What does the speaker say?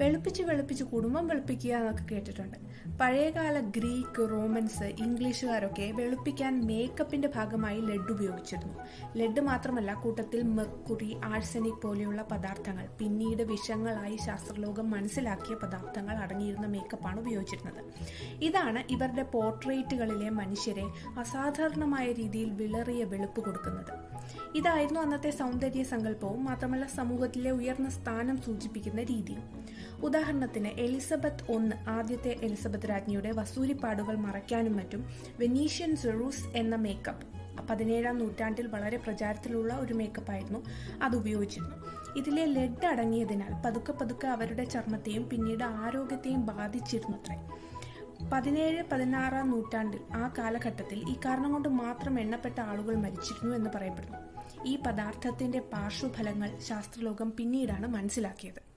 വെളുപ്പിച്ച് വെളുപ്പിച്ച് കുടുംബം വെളുപ്പിക്കുക എന്നൊക്കെ കേട്ടിട്ടുണ്ട്. പഴയകാല ഗ്രീക്ക് റോമൻസ് ഇംഗ്ലീഷുകാരൊക്കെ വെളുപ്പിക്കാൻ മേക്കപ്പിന്റെ ഭാഗമായി ലെഡ് ഉപയോഗിച്ചിരുന്നു. ലെഡ് മാത്രമല്ല കൂട്ടത്തിൽ മെർക്കുറി ആഴ്സനിക് പോലെയുള്ള പദാർത്ഥങ്ങൾ പിന്നീട് വിഷങ്ങളായി ശാസ്ത്രലോകം മനസ്സിലാക്കിയ പദാർത്ഥങ്ങൾ അടങ്ങിയിരുന്ന മേക്കപ്പാണ് ഉപയോഗിച്ചിരുന്നത്. ഇതാണ് ഇവരുടെ പോർട്രേറ്റുകളിലെ മനുഷ്യരെ അസാധാരണമായ രീതിയിൽ വിളറിയ വെളുപ്പ് കൊടുക്കുന്നത്. ഇതായിരുന്നു അന്നത്തെ സൗന്ദര്യ സങ്കല്പവും മാത്രമല്ല സമൂഹത്തിലെ ഉയർന്ന സ്ഥാനം സൂചിപ്പിക്കുന്ന രീതിയും. ഉദാഹരണത്തിന് എലിസബത്ത് ഒന്ന് ആദ്യത്തെ എലിസബത്ത് രാജ്ഞിയുടെ വസൂരിപ്പാടുകൾ മറയ്ക്കാനും മറ്റും വെനീഷ്യൻ സെറൂസ് എന്ന മേക്കപ്പ് പതിനേഴാം നൂറ്റാണ്ടിൽ വളരെ പ്രചാരത്തിലുള്ള ഒരു മേക്കപ്പ് ആയിരുന്നു അത് ഉപയോഗിച്ചിരുന്നു. ഇതിലെ ലെഡ് അടങ്ങിയതിനാൽ പതുക്കെ പതുക്കെ അവരുടെ ചർമ്മത്തെയും പിന്നീട് ആരോഗ്യത്തെയും ബാധിച്ചിരുന്നു അത്രേ പതിനേഴ് പതിനാറാം നൂറ്റാണ്ടിൽ ആ കാലഘട്ടത്തിൽ ഈ കാരണം കൊണ്ട് മാത്രം എണ്ണപ്പെട്ട ആളുകൾ മരിച്ചിരുന്നു എന്ന് പറയപ്പെടുന്നു. ഈ പദാർത്ഥത്തിന്റെ പാർശ്വഫലങ്ങൾ ശാസ്ത്രലോകം പിന്നീടാണ് മനസ്സിലാക്കിയത്.